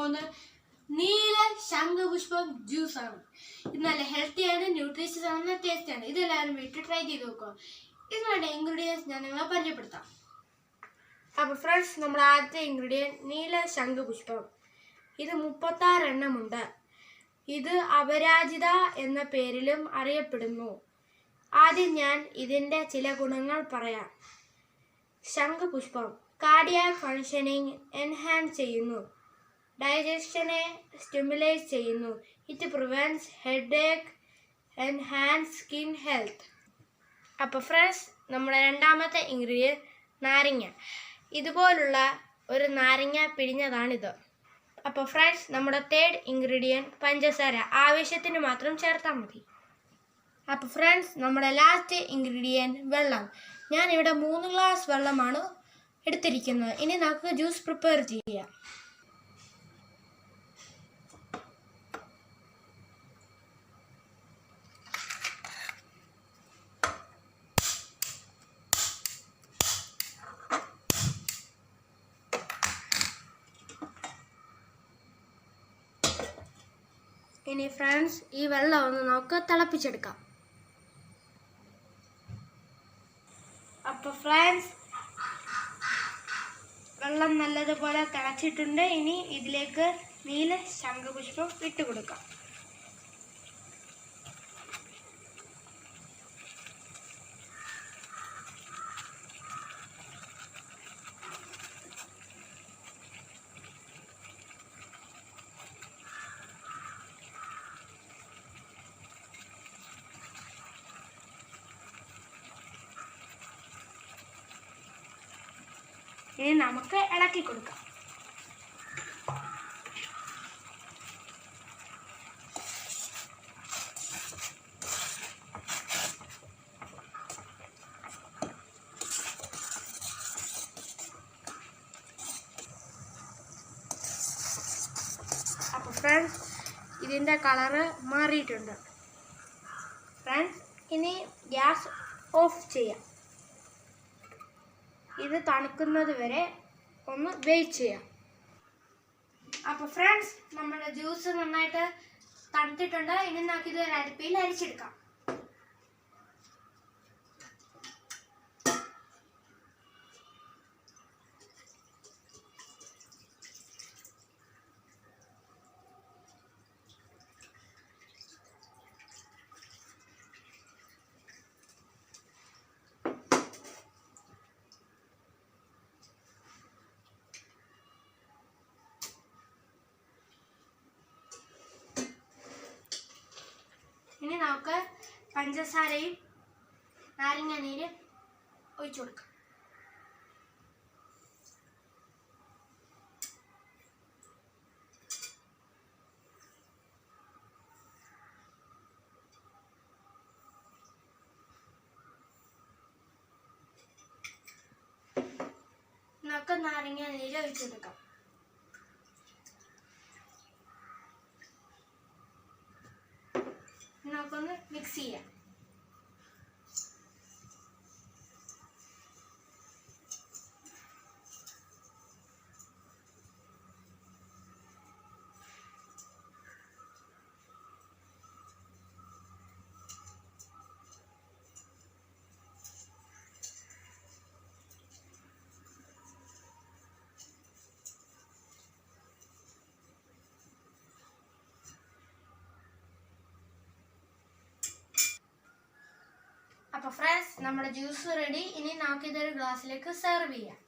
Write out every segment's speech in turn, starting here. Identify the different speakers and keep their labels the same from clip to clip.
Speaker 1: പോകുന്നത് നീല ശംഖുപുഷ്പം ജ്യൂസ് ആണ്. ഇത് നല്ല ഹെൽത്തി ആണ് ന്യൂട്രീഷ്യസ് ആണ് ടേസ്റ്റ് ആണ്. ഇതെല്ലാവരും വീട്ടിൽ ട്രൈ ചെയ്ത് നോക്കുക ഇതിനുള്ള ഇൻഗ്രീഡിയൻസ് ഞാൻ നിങ്ങളെ പരിചയപ്പെടുത്താം. അപ്പോൾ ഫ്രണ്ട്സ് നമ്മൾ ആദ്യത്തെ ഇൻഗ്രീഡിയന്റ് നീല ശംഖുപുഷ്പം. ഇത് മുപ്പത്താറെണ്ണമുണ്ട് ഇത് അപരാജിത എന്ന പേരിലും അറിയപ്പെടുന്നു. ആദ്യം ഞാൻ ഇതിന്റെ ചില ഗുണങ്ങൾ പറയാം. ശംഖുപുഷ്പം കാർഡിയാക് ഫങ്ഷനിങ് എൻഹാൻസ് ചെയ്യുന്നു. ഡൈജഷനെ സ്റ്റിമുലേറ്റ് ചെയ്യുന്നു. It prevents headache enhance skin health അപ്പോൾ ഫ്രണ്ട്സ് നമ്മുടെ രണ്ടാമത്തെ ഇൻഗ്രീഡിയന്റ് നാരങ്ങ. ഇതുപോലുള്ള ഒരു നാരങ്ങ പിഴിഞ്ഞതാണിത്. അപ്പോൾ ഫ്രണ്ട്സ് നമ്മുടെ തേർഡ് ഇൻഗ്രീഡിയന്റ് പഞ്ചസാര. ആവശ്യത്തിന് മാത്രം ചേർത്താൽ മതി. അപ്പോൾ ഫ്രണ്ട്സ് നമ്മുടെ ലാസ്റ്റ് ഇൻഗ്രീഡിയന്റ് വെള്ളം. ഞാനിവിടെ മൂന്ന് ഗ്ലാസ് വെള്ളമാണ് എടുത്തിരിക്കുന്നത്. ഇനി നമുക്ക് ജ്യൂസ് പ്രിപ്പയർ ചെയ്യാം. ഇനി ഫ്രണ്ട്സ് ഈ വെള്ളം ഒന്ന് നമുക്ക് തിളപ്പിച്ചെടുക്കാം. അപ്പോൾ ഫ്രണ്ട്സ് വെള്ളം നല്ലതുപോലെ തിളച്ചിട്ടുണ്ട്. ഇനി ഇതിലേക്ക് നീല ശംഖുപുഷ്പം ഇട്ട് കൊടുക്കാം ഇനി നമുക്ക് ഇളക്കി കൊടുക്കാം. അപ്പോൾ ഫ്രണ്ട്സ് ഇതിന്റെ കളറ് മാറിയിട്ടുണ്ട്. ഫ്രണ്ട്സ് ഇനി ഗ്യാസ് ഓഫ് ചെയ്യാം. ഇത് തണുക്കുന്നത് വരെ ഒന്ന് വെയിറ്റ് ചെയ്യാം. അപ്പോൾ ഫ്രണ്ട്സ് നമ്മുടെ ജ്യൂസ് നന്നായിട്ട് തണുത്തിട്ടുണ്ട്. ഇനി നമുക്ക് ഇത് ഒരു അരിപ്പയിൽ അരിച്ചെടുക്കാം ഇനി നമുക്ക് പഞ്ചസാരയും നാരങ്ങ നീര് ഒഴിച്ചു കൊടുക്കാം. നമുക്ക് നാരങ്ങ നീര് ഒഴിച്ചു കൊടുക്കാം. നമുക്കൊന്ന് മിക്സ് ചെയ്യാം. അപ്പോൾ ഫ്രണ്ട്സ് നമ്മുടെ ജ്യൂസ് റെഡി ഇനി നമുക്ക് ഇതൊരു ഗ്ലാസ്സിലേക്ക് സെർവ് ചെയ്യാം.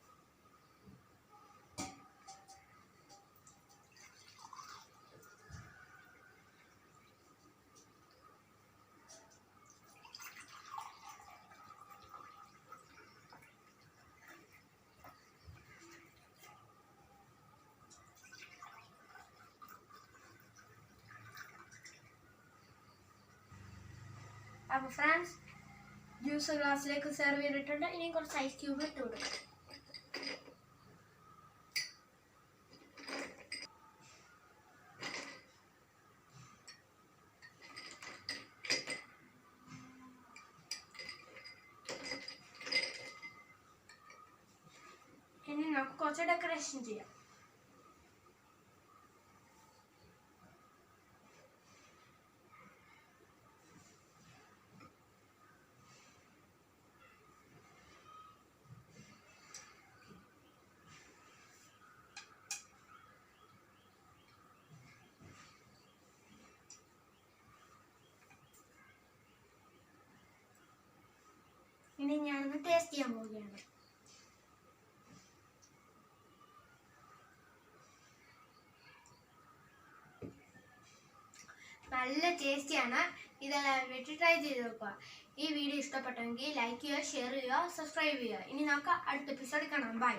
Speaker 1: അപ്പോൾ ഫ്രണ്ട്സ് ജ്യൂസ് ഗ്ലാസ്സിലേക്ക് സെർവ് ചെയ്തിട്ടുണ്ട്. ഇനി കുറച്ച് ഐസ് ക്യൂബ് ഇട്ട് കൊടുക്കാം. ഇനി നമുക്ക് കുറച്ച് ഡെക്കറേഷൻ ചെയ്യാം. ടേസ്റ്റ് ചെയ്യാൻ പോവുകയാണ് നല്ല ടേസ്റ്റിയാണ് ഇതെല്ലാം വീട്ടിൽ ട്രൈ ചെയ്ത് നോക്കുക. ഈ വീഡിയോ ഇഷ്ടപ്പെട്ടെങ്കിൽ ലൈക്ക് ചെയ്യുക ഷെയർ ചെയ്യുക സബ്സ്ക്രൈബ് ചെയ്യുക. ഇനി നമുക്ക് അടുത്ത എപ്പിസോഡിൽ കാണാം. ബൈ